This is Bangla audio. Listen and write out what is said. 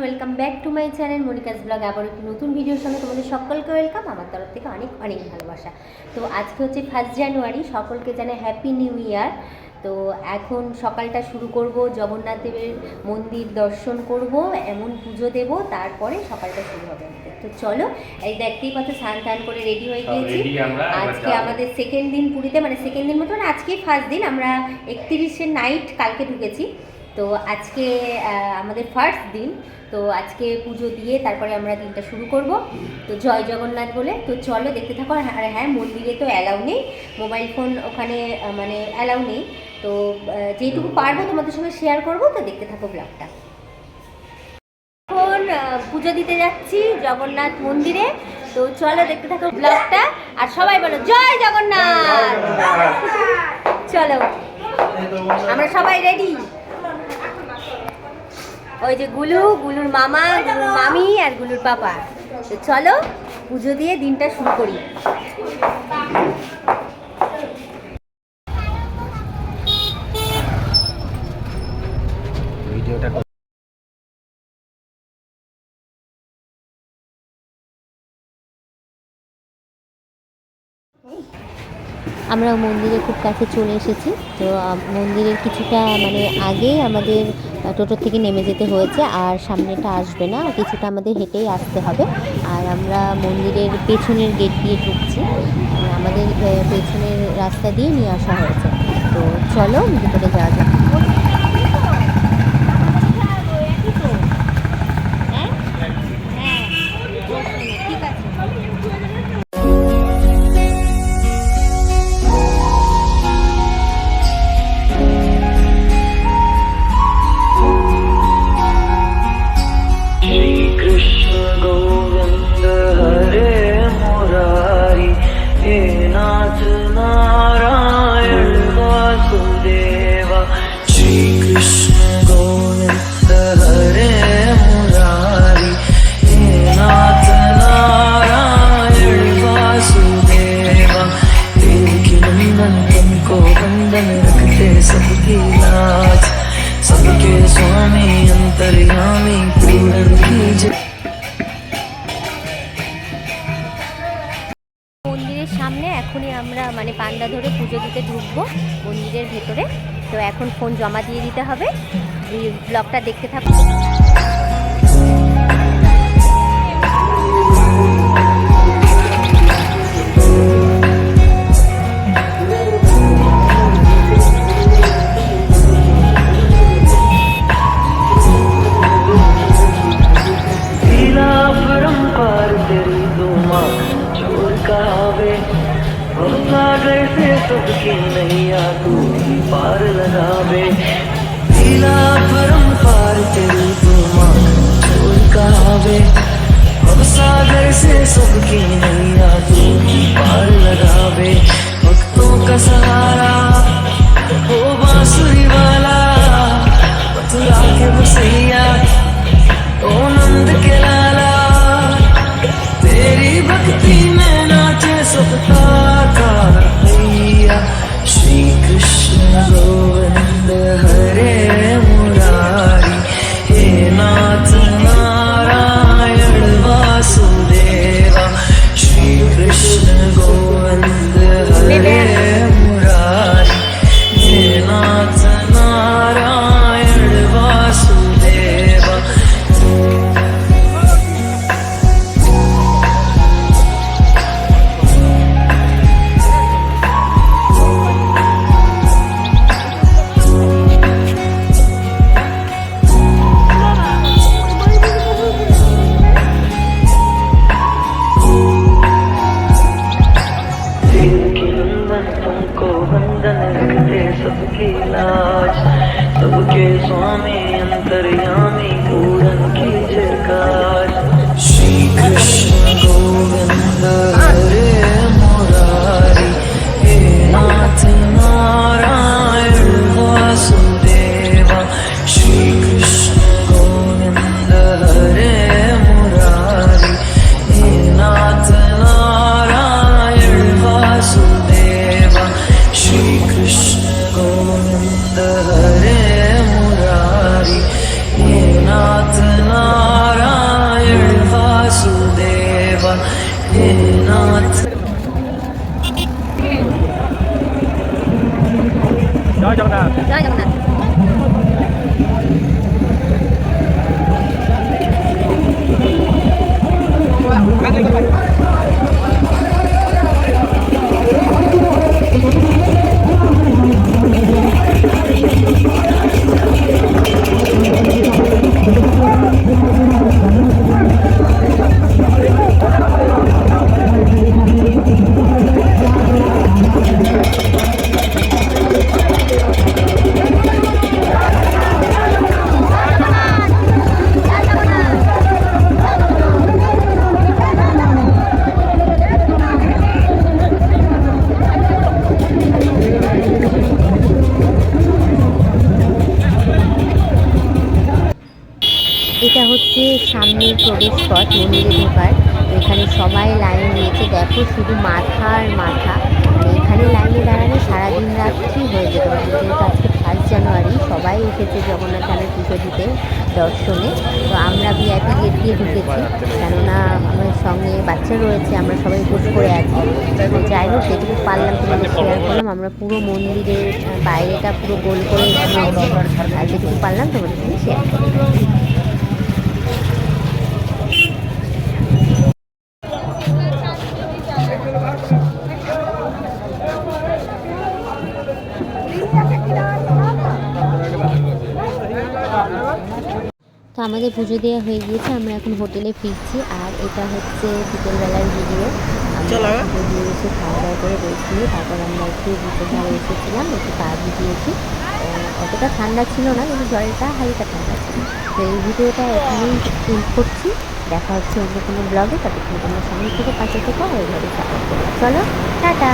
Welcome back to my channel Monica's blog আবার একটি নতুন ভিডিওর সঙ্গে তোমাদের সকলকে ওয়েলকাম আমার তরফ থেকে অনেক অনেক ভালোবাসা। তো আজকে হচ্ছে ফার্স্ট জানুয়ারি সকলকে জানাই হ্যাপি নিউ ইয়ার তো এখন সকালটা শুরু করব জগন্নাথ দেবের মন্দির দর্শন করব এমন পুজো দেব তারপরে সকালটা শুরু হবে। তো চলো এই দেখতেই পাচ্ছ স্নান টান করে রেডি হয়ে গিয়েছি। আজকে আমাদের সেকেন্ড দিন পুরীতে মানে সেকেন্ড দিন মতো মানে আজকেই ফার্স্ট দিন আমরা একত্রিশে নাইট কালকে ঢুকেছি। তো আজকে আমাদের ফার্স্ট দিন। তো আজকে পুজো দিয়ে তারপরে আমরা দিনটা শুরু করব। তো জয় জগন্নাথ বলে। তো চলো দেখতে থাকো। আর হ্যাঁ হ্যাঁ মন্দিরে তো অ্যালাউ নেই। মোবাইল ফোন ওখানে মানে অ্যালাউ নেই। তো যেটুকু পারব তোমাদের সঙ্গে শেয়ার করব। তো দেখতে থাকো ব্লগটা এখন পুজো দিতে যাচ্ছি জগন্নাথ মন্দিরে। তো চলো দেখতে থাকো ব্লগটা আর সবাই বলো জয় জগন্নাথ! চলো। আমরা সবাই রেডি ওই যে গুলু গুলুর মামা গুলুর মামি আর গুলুর পাপা। তো চলো পুজো দিয়ে দিনটা শুরু করি। আমরা মন্দিরে খুব কাছে চলে এসেছি। তো মন্দিরের কিছুটা মানে আগে আমাদের টোটো থেকে নেমে যেতে হয়েছে আর সামনেটা আসবে না, কিছুটা আমাদের হেঁটেই আসতে হবে। আর আমরা মন্দিরের পেছনের গেট দিয়ে ঢুকছি। আমাদের পেছনের রাস্তা দিয়ে নিয়ে আসা হয়েছে। তো চলো ভিতরে যাওয়া যাক। ধরে ঢুকবো মন্দিরের ভেতরে। তো এখন ফোন জমা দিয়ে দিতে হবে। ব্লগটা দেখতে থাকো। पार लगावे। लीला परंपार तेरी दुमा चोर कहावे अब सागर से सबकी नैया तू पार लगावे। भक्तों का सहारा स्वामी अंतर्यामी জয় হচ্ছে সামনের প্রবেশ পথ মন্দিরে ঢোকার এখানে সবাই লাইন নিয়েছে। দেখো শুধু মাথা আর মাথা। এখানে লাইনে দাঁড়ালে সারাদিন রাত্রি হয়ে যেতে। পারে যেহেতু আজকে ফার্স্ট জানুয়ারি সবাই এসেছে জগন্নাথ ধামের পুজো দিতে দর্শনে। তো আমরা ভিআইপি গেট দিয়ে ঢুকেছি। কেননা আমাদের সঙ্গে বাচ্চা রয়েছে, আমরা সবাই উপোস করে আছি। যাই হোক, যেটুকু পারলাম তোমাদের শেয়ার করলাম। আমরা পুরো মন্দিরের বাইরেটা পুরো গোল করে আর যেটুকু পারলাম তোমাদের সঙ্গে শেয়ার করলাম। তো আমাদের পুজো দেওয়া হয়ে গিয়েছে আমরা এখন হোটেলে ফিরছি। আর এটা হচ্ছে বিকেলবেলার ভিডিও। আমরা এসে খাওয়া দাওয়া করে রেস্ট নিয়ে তারপর আমরা একটু বিকেল ধারে এসেছিলাম একটু পা ভিজিয়েছি অতটা ঠান্ডা ছিল না কিন্তু জলটা হালকা ঠান্ডা ছিল। তো এই ভিডিওটা এখানেই এন্ড করছি। দেখা হচ্ছে অন্য কোনো ব্লগে ততক্ষণ তোমরা সঙ্গে থেকে পাশে থেকে ওইভাবে সাপোর্ট চলো টাটা!